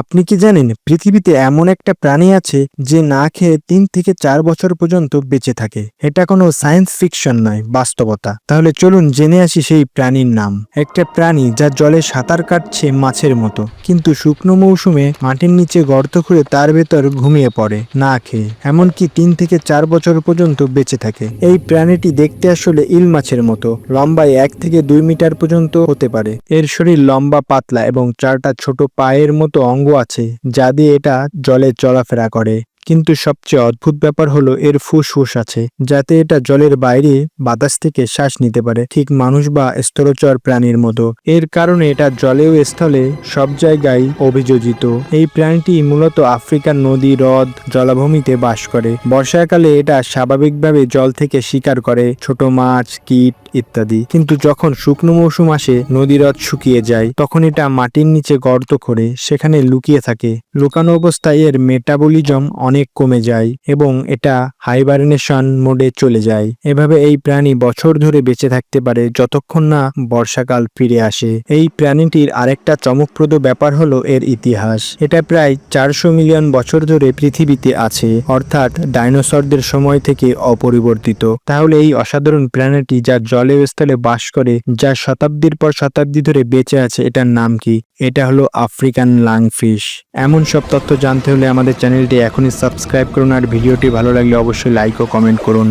আপনি কি জানেন, পৃথিবীতে এমন একটা প্রাণী আছে যে না খেয়ে তিন থেকে চার বছর পর্যন্ত বেঁচে থাকে? এটা কোনো সায়েন্স ফিকশন নয়, বাস্তবতা। তাহলে চলুন জেনে আসি সেই প্রাণীর নাম। একটা প্রাণী যা জলে সাঁতার কাটছে মাছের মতো, কিন্তু শুকনো মৌসুমে মাটির নিচে গর্ত খুঁড়ে তার ভেতর ঘুমিয়ে পড়ে, না খেয়ে। এমনকি তিন থেকে চার বছর পর্যন্ত বেঁচে থাকে। এই প্রাণীটি দেখতে আসলে ইল মাছের মতো, লম্বায় এক থেকে দুই মিটার পর্যন্ত হতে পারে। এর শরীর লম্বা, পাতলা এবং চারটা ছোট পায়ের মতো অঙ্গ আছে যা দিয়ে এটা জলে চলাফেরা করে। কিন্তু সবচেয়ে অদ্ভুত ব্যাপার হলো এর ফুসফুস আছে, যাতে এটা জলের বাইরে বাতাস থেকে শ্বাস নিতে পারে, ঠিক মানুষ বা স্থলচর প্রাণীর মতো। এর কারণে এটা জলে ও স্থলে, সব জায়গায় অভিযোজিত। এই প্রাণীটি মূলত আফ্রিকার নদী, হ্রদ, জলাভূমিতে বাস করে। বর্ষাকালে এটা স্বাভাবিকভাবে জল থেকে শিকার করে, ছোট মাছ, কীট ইত্যাদি। কিন্তু যখন শুকনো মৌসুম আসে, নদী হ্রদ শুকিয়ে যায়, তখন এটা মাটির নিচে গর্ত করে, সেখানে লুকিয়ে থাকে। লুকানো অবস্থায় এর মেটাবলিজম অনেক কমে যায় এবং এটা হাইবারনেশন মোডে চলে যায়। এভাবে এই প্রাণী বছর ধরে বেঁচে থাকতে পারে যতক্ষণ না বর্ষাকাল ফিরে আসে। এই প্রাণীটির আরেকটা চমকপ্রদ ব্যাপার হলো এর ইতিহাস। এটা প্রায় চারশো মিলিয়ন বছর ধরে পৃথিবীতে আছে, অর্থাৎ ডাইনোসরদের সময় থেকে অপরিবর্তিত। তাহলে এই অসাধারণ প্রাণীটি যা জলে স্থলে বাস করে, যা শতাব্দীর পর শতাব্দী ধরে বেঁচে আছে, এটার নাম কি? এটা হলো আফ্রিকান লাংফিশ। এমন সব তথ্য জানতে হলে আমাদের চ্যানেলটি এখনই সাবস্ক্রাইব করুন আর ভিডিওটি ভালো লাগলে অবশ্যই লাইক ও কমেন্ট করুন।